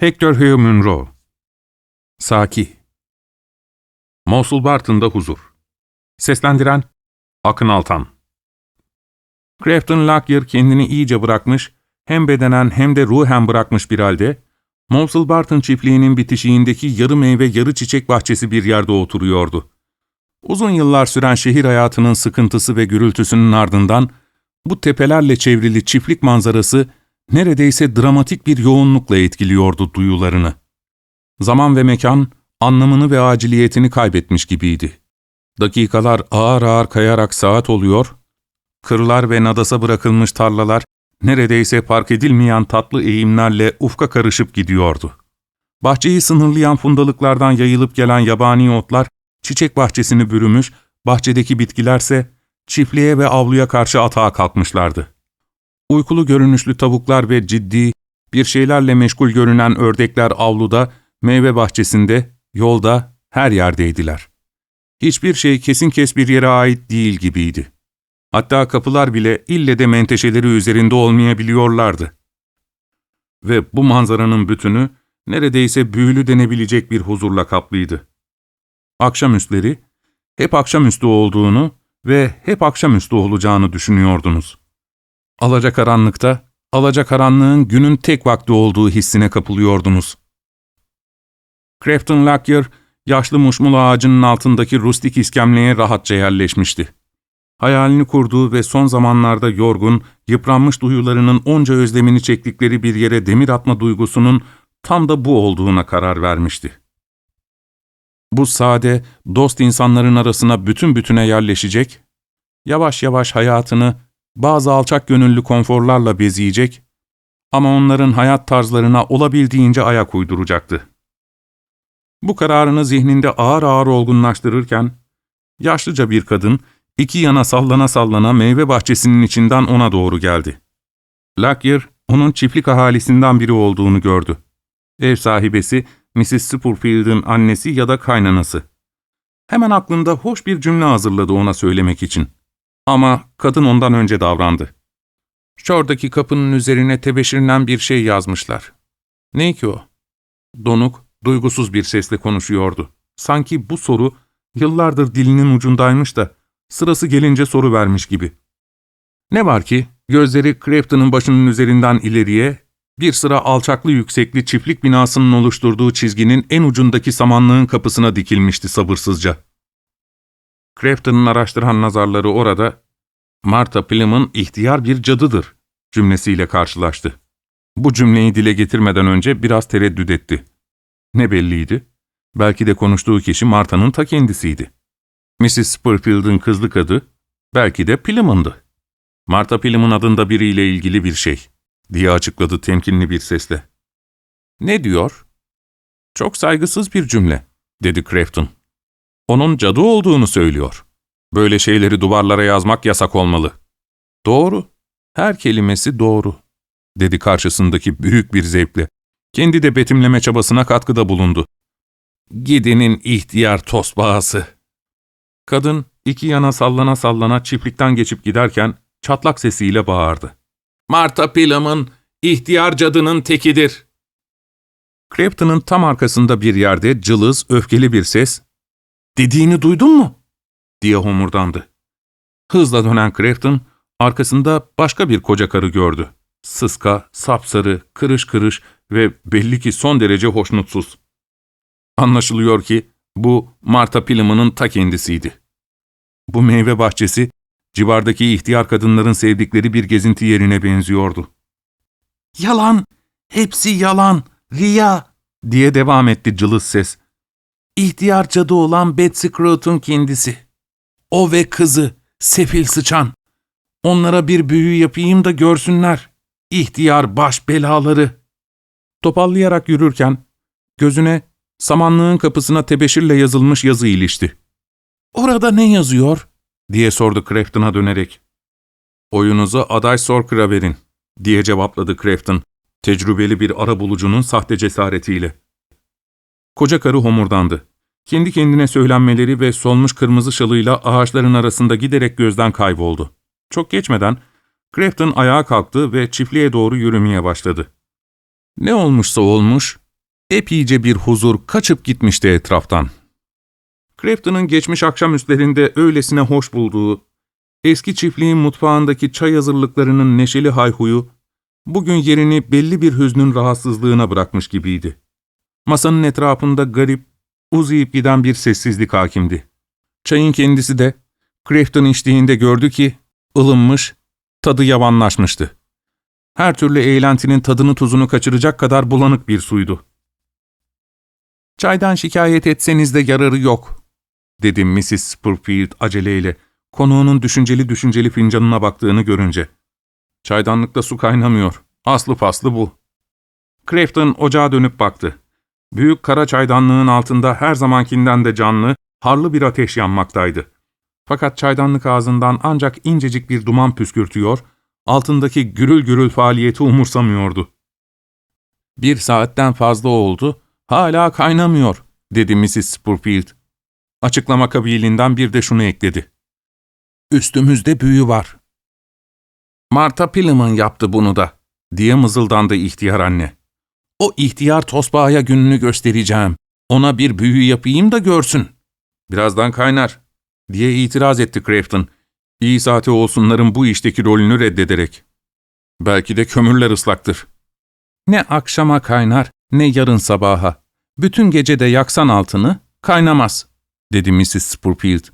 Hector Hugh Munro. Saki Mosul Barton'da huzur. Seslendiren Akın Altan. Crafton Lockyer kendini iyice bırakmış, hem bedenen hem de ruhen bırakmış bir halde, Mosul Barton çiftliğinin bitişiğindeki yarı meyve yarı çiçek bahçesi bir yerde oturuyordu. Uzun yıllar süren şehir hayatının sıkıntısı ve gürültüsünün ardından, bu tepelerle çevrili çiftlik manzarası neredeyse dramatik bir yoğunlukla etkiliyordu duyularını. Zaman ve mekan, anlamını ve aciliyetini kaybetmiş gibiydi. Dakikalar ağır ağır kayarak saat oluyor, kırlar ve nadasa bırakılmış tarlalar, neredeyse fark edilmeyen tatlı eğimlerle ufka karışıp gidiyordu. Bahçeyi sınırlayan fundalıklardan yayılıp gelen yabani otlar, çiçek bahçesini bürümüş, bahçedeki bitkilerse çiftliğe ve avluya karşı atağa kalkmışlardı. Uykulu görünüşlü tavuklar ve ciddi, bir şeylerle meşgul görünen ördekler avluda, meyve bahçesinde, yolda, her yerdeydiler. Hiçbir şey kesin kes bir yere ait değil gibiydi. Hatta kapılar bile ille de menteşeleri üzerinde olmayabiliyorlardı. Ve bu manzaranın bütünü neredeyse büyülü denebilecek bir huzurla kaplıydı. Akşamüstleri, hep akşamüstü olduğunu ve hep akşamüstü olacağını düşünüyordunuz. Alacakaranlıkta, alacakaranlığın günün tek vakti olduğu hissine kapılıyordunuz. Crafton Lockyer, yaşlı muşmul ağacının altındaki rustik iskemleye rahatça yerleşmişti. Hayalini kurduğu ve son zamanlarda yorgun, yıpranmış duyularının onca özlemini çektikleri bir yere demir atma duygusunun tam da bu olduğuna karar vermişti. Bu sade, dost insanların arasına bütün bütüne yerleşecek, yavaş yavaş hayatını bazı alçak gönüllü konforlarla bezeyecek ama onların hayat tarzlarına olabildiğince ayak uyduracaktı. Bu kararını zihninde ağır ağır olgunlaştırırken, yaşlıca bir kadın, iki yana sallana sallana meyve bahçesinin içinden ona doğru geldi. Lockyer, onun çiftlik ahalisinden biri olduğunu gördü. Ev sahibesi, Mrs. Spurfield'ın annesi ya da kaynanası. Hemen aklında hoş bir cümle hazırladı ona söylemek için. Ama kadın ondan önce davrandı. Şoradaki kapının üzerine tebeşirlen bir şey yazmışlar. Ne ki o? Donuk, duygusuz bir sesle konuşuyordu. Sanki bu soru yıllardır dilinin ucundaymış da sırası gelince soru vermiş gibi. Ne var ki gözleri Crafton'ın başının üzerinden ileriye, bir sıra alçaklı yüksekli çiftlik binasının oluşturduğu çizginin en ucundaki samanlığın kapısına dikilmişti sabırsızca. Crafton'ın araştıran nazarları orada, Martha Plum'un ihtiyar bir cadıdır cümlesiyle karşılaştı. Bu cümleyi dile getirmeden önce biraz tereddüt etti. Ne belliydi? Belki de konuştuğu kişi Martha'nın ta kendisiydi. Mrs. Spurfield'ın kızlık adı, belki de Plum'undu. Martha Plum'un adında biriyle ilgili bir şey, diye açıkladı temkinli bir sesle. Ne diyor? Çok saygısız bir cümle, dedi Crafton. Onun cadı olduğunu söylüyor. Böyle şeyleri duvarlara yazmak yasak olmalı. Doğru, her kelimesi doğru, dedi karşısındaki büyük bir zevkle. Kendi de betimleme çabasına katkıda bulundu. Gidinin ihtiyar tosbağası. Kadın iki yana sallana sallana çiftlikten geçip giderken çatlak sesiyle bağırdı. Marta Pilam'ın ihtiyar cadının tekidir. Crafton'ın tam arkasında bir yerde cılız, öfkeli bir ses, ''Dediğini duydun mu?'' diye homurdandı. Hızla dönen Crafton, arkasında başka bir koca karı gördü. Sıska, sapsarı, kırış kırış ve belli ki son derece hoşnutsuz. Anlaşılıyor ki bu Marta Pilım'ının ta kendisiydi. Bu meyve bahçesi, civardaki ihtiyar kadınların sevdikleri bir gezinti yerine benziyordu. ''Yalan, hepsi yalan, riya!'' diye devam etti cılız ses. İhtiyar cadı olan Betsy Crout'un kendisi. O ve kızı, sefil sıçan. Onlara bir büyü yapayım da görsünler. İhtiyar baş belaları. Topallayarak yürürken, gözüne samanlığın kapısına tebeşirle yazılmış yazı ilişti. ''Orada ne yazıyor?'' diye sordu Crafton'a dönerek. ''Oyunuzu aday Sorker'a verin.'' diye cevapladı Crafton, tecrübeli bir ara bulucunun sahte cesaretiyle. Koca karı homurdandı. Kendi kendine söylenmeleri ve solmuş kırmızı şalıyla ağaçların arasında giderek gözden kayboldu. Çok geçmeden Crafton ayağa kalktı ve çiftliğe doğru yürümeye başladı. Ne olmuşsa olmuş, epeyce bir huzur kaçıp gitmişti etraftan. Crafton'ın geçmiş akşamüstlerinde öylesine hoş bulduğu, eski çiftliğin mutfağındaki çay hazırlıklarının neşeli hayhuyu, bugün yerini belli bir hüznün rahatsızlığına bırakmış gibiydi. Masanın etrafında garip, uzayıp giden bir sessizlik hakimdi. Çayın kendisi de, Crafton içtiğinde gördü ki, ılınmış, tadı yavanlaşmıştı. Her türlü eğlentinin tadını tuzunu kaçıracak kadar bulanık bir suydu. ''Çaydan şikayet etseniz de yararı yok.'' dedi Mrs. Spurfield aceleyle, konuğunun düşünceli düşünceli fincanına baktığını görünce. ''Çaydanlıkta su kaynamıyor. Aslı faslı bu.'' Crafton ocağa dönüp baktı. Büyük kara çaydanlığın altında her zamankinden de canlı, harlı bir ateş yanmaktaydı. Fakat çaydanlık ağzından ancak incecik bir duman püskürtüyor, altındaki gürül gürül faaliyeti umursamıyordu. ''Bir saatten fazla oldu, hala kaynamıyor.'' dedi Mrs. Spurfield. Açıklama kabiliğinden bir de şunu ekledi. ''Üstümüzde büyü var.'' ''Marta Pillam'ın yaptı bunu da.'' diye mızıldandı ihtiyar anne. ''O ihtiyar tosbağaya gününü göstereceğim. Ona bir büyü yapayım da görsün.'' ''Birazdan kaynar.'' diye itiraz etti Crafton. İyi saati olsunların bu işteki rolünü reddederek. Belki de kömürler ıslaktır. Ne akşama kaynar, ne yarın sabaha. Bütün gece de yaksan altını, kaynamaz, dedi Mrs. Spurfield.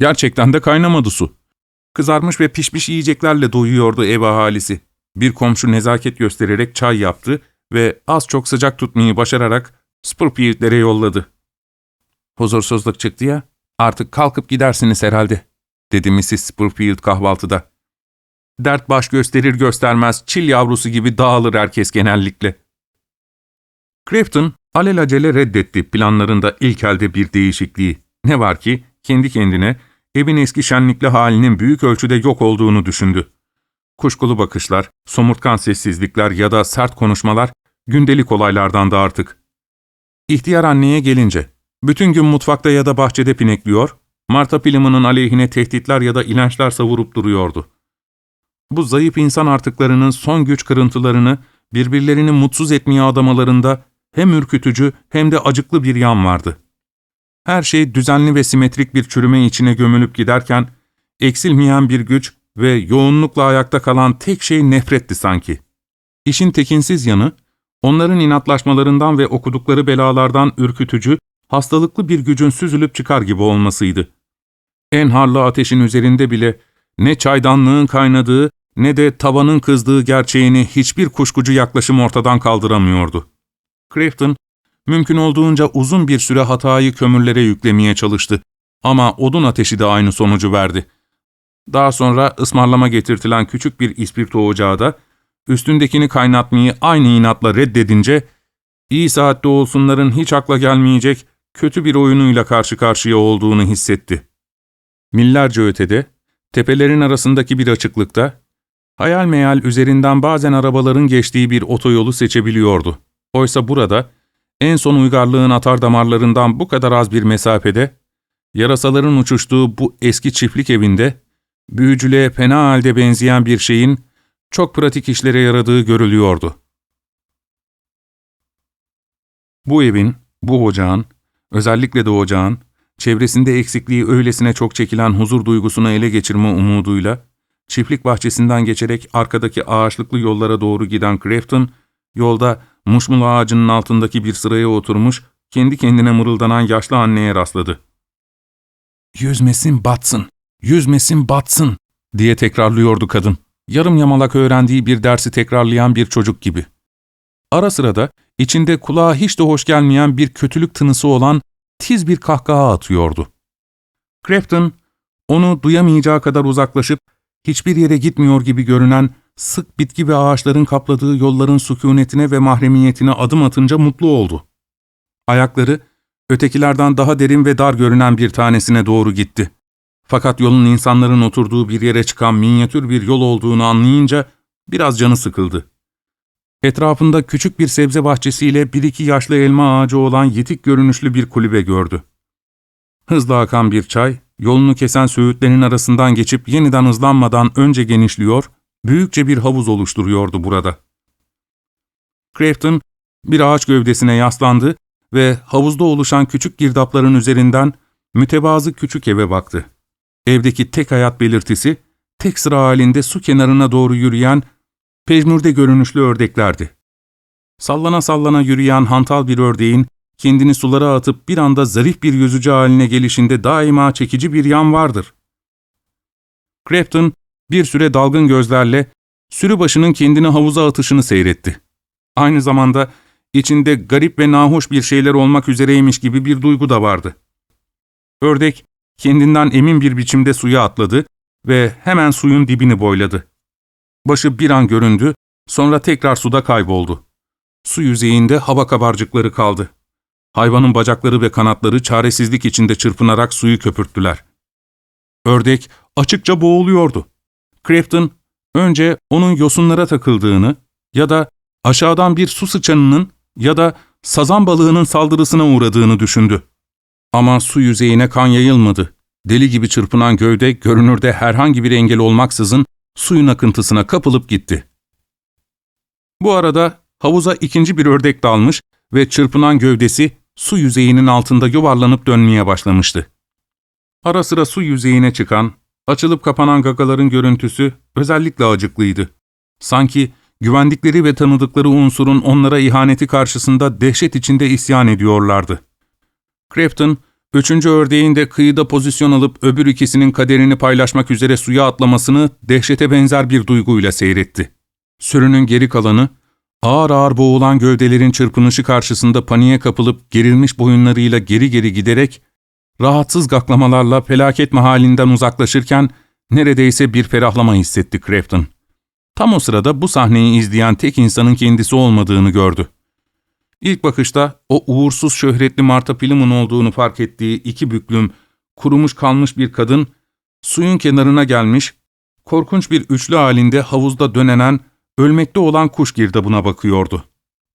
Gerçekten de kaynamadı su. Kızarmış ve pişmiş yiyeceklerle doyuyordu ev ahalisi. Bir komşu nezaket göstererek çay yaptı ve az çok sıcak tutmayı başararak Spurfield'lere yolladı. Huzursuzluk çıktı ya, artık kalkıp gidersiniz herhalde, dedi Mrs. Spurfield kahvaltıda. Dert baş gösterir göstermez çil yavrusu gibi dağılır herkes genellikle. Crafton alelacele reddetti planlarında ilk elde bir değişikliği. Ne var ki kendi kendine evin eski şenlikli halinin büyük ölçüde yok olduğunu düşündü. Kuşkulu bakışlar, somurtkan sessizlikler ya da sert konuşmalar gündelik olaylardan da artık. İhtiyar anneye gelince, bütün gün mutfakta ya da bahçede pinekliyor, Marta Pillam'ının aleyhine tehditler ya da ilaçlar savurup duruyordu. Bu zayıf insan artıklarının son güç kırıntılarını birbirlerini mutsuz etmeye adamalarında hem ürkütücü hem de acıklı bir yan vardı. Her şey düzenli ve simetrik bir çürüme içine gömülüp giderken, eksilmeyen bir güç ve yoğunlukla ayakta kalan tek şey nefretti sanki. İşin tekinsiz yanı, onların inatlaşmalarından ve okudukları belalardan ürkütücü, hastalıklı bir gücün süzülüp çıkar gibi olmasıydı. En harlı ateşin üzerinde bile ne çaydanlığın kaynadığı ne de tavanın kızdığı gerçeğini hiçbir kuşkucu yaklaşım ortadan kaldıramıyordu. Crafton, mümkün olduğunca uzun bir süre hatayı kömürlere yüklemeye çalıştı ama odun ateşi de aynı sonucu verdi. Daha sonra ısmarlama getirtilen küçük bir ispirto ocağı da üstündekini kaynatmayı aynı inatla reddedince, iyi saatte olsunların hiç akla gelmeyecek kötü bir oyunuyla karşı karşıya olduğunu hissetti. Millerce ötede, tepelerin arasındaki bir açıklıkta, hayal meyal üzerinden bazen arabaların geçtiği bir otoyolu seçebiliyordu. Oysa burada, en son uygarlığın atar damarlarından bu kadar az bir mesafede, yarasaların uçuştuğu bu eski çiftlik evinde, büyücülüğe fena halde benzeyen bir şeyin çok pratik işlere yaradığı görülüyordu. Bu evin, bu ocağın, özellikle de ocağın, çevresinde eksikliği öylesine çok çekilen huzur duygusunu ele geçirme umuduyla, çiftlik bahçesinden geçerek arkadaki ağaçlıklı yollara doğru giden Crafton, yolda muşmul ağacının altındaki bir sıraya oturmuş, kendi kendine mırıldanan yaşlı anneye rastladı. ''Yüzmesin batsın, yüzmesin batsın.'' diye tekrarlıyordu kadın. Yarım yamalak öğrendiği bir dersi tekrarlayan bir çocuk gibi. Ara sırada içinde kulağa hiç de hoş gelmeyen bir kötülük tınısı olan tiz bir kahkaha atıyordu. Crafton, onu duyamayacağı kadar uzaklaşıp hiçbir yere gitmiyor gibi görünen sık bitki ve ağaçların kapladığı yolların sükunetine ve mahremiyetine adım atınca mutlu oldu. Ayakları, ötekilerden daha derin ve dar görünen bir tanesine doğru gitti. Fakat yolun insanların oturduğu bir yere çıkan minyatür bir yol olduğunu anlayınca biraz canı sıkıldı. Etrafında küçük bir sebze bahçesiyle bir iki yaşlı elma ağacı olan yitik görünüşlü bir kulübe gördü. Hızla akan bir çay, yolunu kesen söğütlerin arasından geçip yeniden hızlanmadan önce genişliyor, büyükçe bir havuz oluşturuyordu burada. Crafton, Bir ağaç gövdesine yaslandı ve havuzda oluşan küçük girdapların üzerinden mütevazı küçük eve baktı. Evdeki tek hayat belirtisi, tek sıra halinde su kenarına doğru yürüyen, pejmürde görünüşlü ördeklerdi. Sallana sallana yürüyen hantal bir ördeğin, kendini sulara atıp bir anda zarif bir yüzücü haline gelişinde daima çekici bir yan vardır. Crafton bir süre dalgın gözlerle sürü başının kendini havuza atışını seyretti. Aynı zamanda içinde garip ve nahoş bir şeyler olmak üzereymiş gibi bir duygu da vardı. Ördek kendinden emin bir biçimde suya atladı ve hemen suyun dibini boyladı. Başı bir an göründü, sonra tekrar suda kayboldu. Su yüzeyinde hava kabarcıkları kaldı. Hayvanın bacakları ve kanatları çaresizlik içinde çırpınarak suyu köpürttüler. Ördek açıkça boğuluyordu. Crafton önce onun yosunlara takıldığını ya da aşağıdan bir su sıçanının ya da sazan balığının saldırısına uğradığını düşündü. Ama su yüzeyine kan yayılmadı. Deli gibi çırpınan gövde görünürde herhangi bir engel olmaksızın suyun akıntısına kapılıp gitti. Bu arada havuza ikinci bir ördek dalmış ve çırpınan gövdesi su yüzeyinin altında yuvarlanıp dönmeye başlamıştı. Ara sıra su yüzeyine çıkan, açılıp kapanan gagaların görüntüsü özellikle acıklıydı. Sanki güvendikleri ve tanıdıkları unsurun onlara ihaneti karşısında dehşet içinde isyan ediyorlardı. Crafton, üçüncü ördeğin de kıyıda pozisyon alıp öbür ikisinin kaderini paylaşmak üzere suya atlamasını dehşete benzer bir duyguyla seyretti. Sürünün geri kalanı, ağır ağır boğulan gövdelerin çırpınışı karşısında paniğe kapılıp gerilmiş boyunlarıyla geri geri giderek, rahatsız gaklamalarla felaket mahalinden uzaklaşırken neredeyse bir ferahlama hissetti Crafton. Tam o sırada bu sahneyi izleyen tek insanın kendisi olmadığını gördü. İlk bakışta o uğursuz şöhretli Marta Pilim'in olduğunu fark ettiği iki büklüm, kurumuş kalmış bir kadın, suyun kenarına gelmiş, korkunç bir üçlü halinde havuzda dönenen, ölmekte olan kuş girdabına bakıyordu.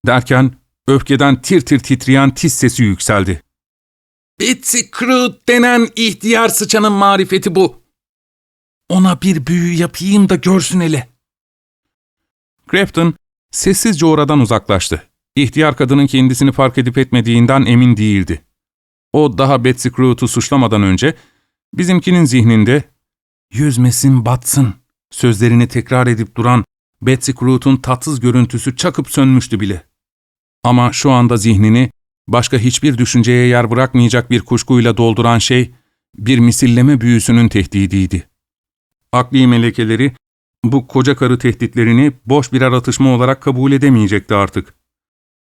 Derken öfkeden tir tir titreyen tiz sesi yükseldi. Betsy Croot denen ihtiyar sıçanın marifeti bu. Ona bir büyü yapayım da görsün hele. Crafton sessizce oradan uzaklaştı. İhtiyar kadının kendisini fark edip etmediğinden emin değildi. O daha Betsy Croot'u suçlamadan önce bizimkinin zihninde ''Yüzmesin batsın'' sözlerini tekrar edip duran Betsy Croot'un tatsız görüntüsü çakıp sönmüştü bile. Ama şu anda zihnini başka hiçbir düşünceye yer bırakmayacak bir kuşkuyla dolduran şey bir misilleme büyüsünün tehdidiydi. Akli melekeleri bu koca karı tehditlerini boş birer atışma olarak kabul edemeyecekti artık.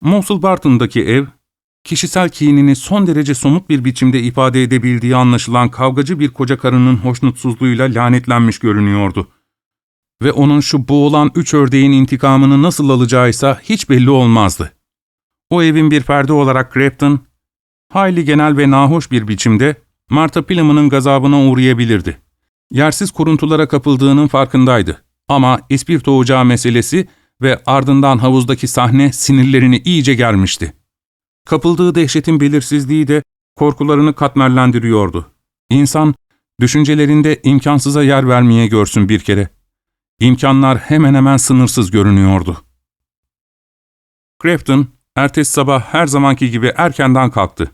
Mosul Barton'daki ev, kişisel kinini son derece somut bir biçimde ifade edebildiği anlaşılan kavgacı bir koca karının hoşnutsuzluğuyla lanetlenmiş görünüyordu. Ve onun şu boğulan üç ördeğin intikamını nasıl alacağıysa hiç belli olmazdı. O evin bir ferdi olarak Crafton, hayli genel ve nahoş bir biçimde Martha Pillam'ın gazabına uğrayabilirdi. Yersiz kuruntulara kapıldığının farkındaydı. Ama ispirto ocağı meselesi ve ardından havuzdaki sahne sinirlerini iyice germişti. Kapıldığı dehşetin belirsizliği de korkularını katmerlendiriyordu. İnsan, düşüncelerinde imkansıza yer vermeye görsün bir kere. İmkanlar hemen hemen sınırsız görünüyordu. Crafton, ertesi sabah her zamanki gibi erkenden kalktı.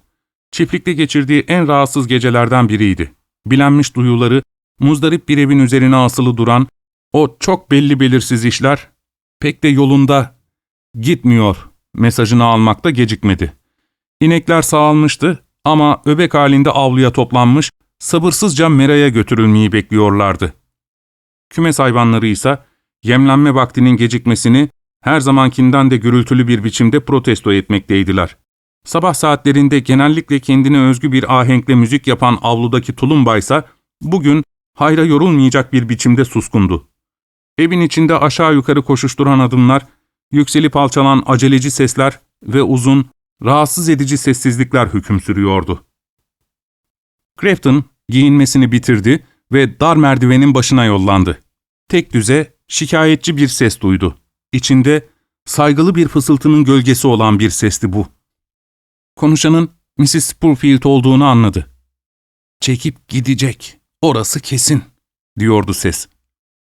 Çiftlikte geçirdiği en rahatsız gecelerden biriydi. Bilenmiş duyuları, muzdarip bir evin üzerine asılı duran, o çok belli belirsiz işler, pek de yolunda gitmiyor mesajını almakta gecikmedi. İnekler sağalmıştı ama öbek halinde avluya toplanmış, sabırsızca meraya götürülmeyi bekliyorlardı. Kümes hayvanları ise yemlenme vaktinin gecikmesini her zamankinden de gürültülü bir biçimde protesto etmekteydiler. Sabah saatlerinde genellikle kendine özgü bir ahenkle müzik yapan avludaki tulumba ise bugün hayra yorulmayacak bir biçimde suskundu. Evin içinde aşağı yukarı koşuşturan adımlar, yükselip alçalan aceleci sesler ve uzun, rahatsız edici sessizlikler hüküm sürüyordu. Crafton giyinmesini bitirdi ve dar merdivenin başına yollandı. Tek düze, şikayetçi bir ses duydu. İçinde saygılı bir fısıltının gölgesi olan bir sesti bu. Konuşanın Mrs. Spurfield olduğunu anladı. ''Çekip gidecek, orası kesin.'' diyordu ses.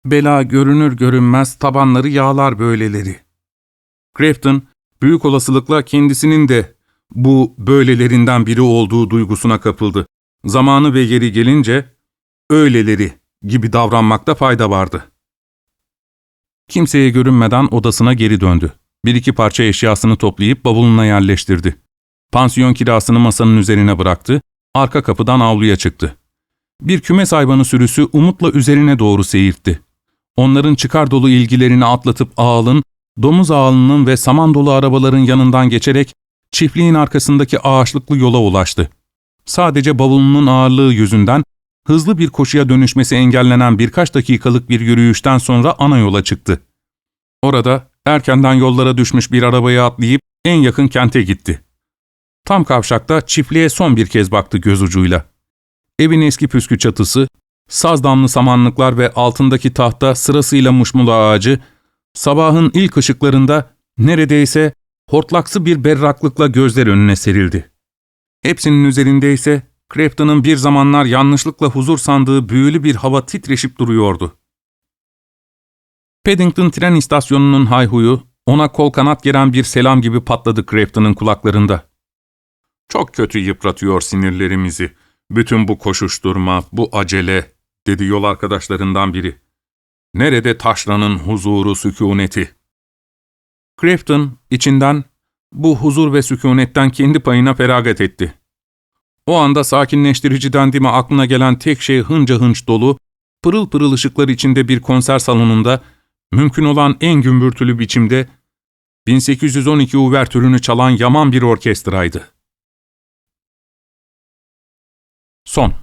Bela görünür görünmez tabanları yağlar böyleleri. Crafton, Büyük olasılıkla kendisinin de bu böylelerinden biri olduğu duygusuna kapıldı. Zamanı ve yeri gelince öyleleri gibi davranmakta fayda vardı. Kimseye görünmeden odasına geri döndü. Bir iki parça eşyasını toplayıp bavuluna yerleştirdi. Pansiyon kirasını masanın üzerine bıraktı, arka kapıdan avluya çıktı. Bir kümes hayvanı sürüsü umutla üzerine doğru seyirtti. Onların çıkar dolu ilgilerini atlatıp ağalın, domuz ağalının ve saman dolu arabaların yanından geçerek çiftliğin arkasındaki ağaçlıklı yola ulaştı. Sadece bavulunun ağırlığı yüzünden hızlı bir koşuya dönüşmesi engellenen birkaç dakikalık bir yürüyüşten sonra ana yola çıktı. Orada erkenden yollara düşmüş bir arabaya atlayıp en yakın kente gitti. Tam kavşakta çiftliğe son bir kez baktı göz ucuyla. Evin eski püskü çatısı, saz damlı samanlıklar ve altındaki tahta sırasıyla muşmula ağacı, sabahın ilk ışıklarında neredeyse hortlaksı bir berraklıkla gözler önüne serildi. Hepsinin üzerinde ise Crafton'ın bir zamanlar yanlışlıkla huzur sandığı büyülü bir hava titreşip duruyordu. Paddington tren istasyonunun hayhuyu ona kol kanat geren bir selam gibi patladı Crafton'ın kulaklarında. Çok kötü yıpratıyor sinirlerimizi. Bütün bu koşuşturma, bu acele, dedi yol arkadaşlarından biri. Nerede taşranın huzuru, sükuneti? Crafton içinden bu huzur ve sükunetten kendi payına feragat etti. O anda sakinleştirici dendime aklına gelen tek şey hınca hınç dolu, pırıl pırıl ışıklar içinde bir konser salonunda, mümkün olan en gümbürtülü biçimde 1812 uvertürünü çalan yaman bir orkestraydı. Son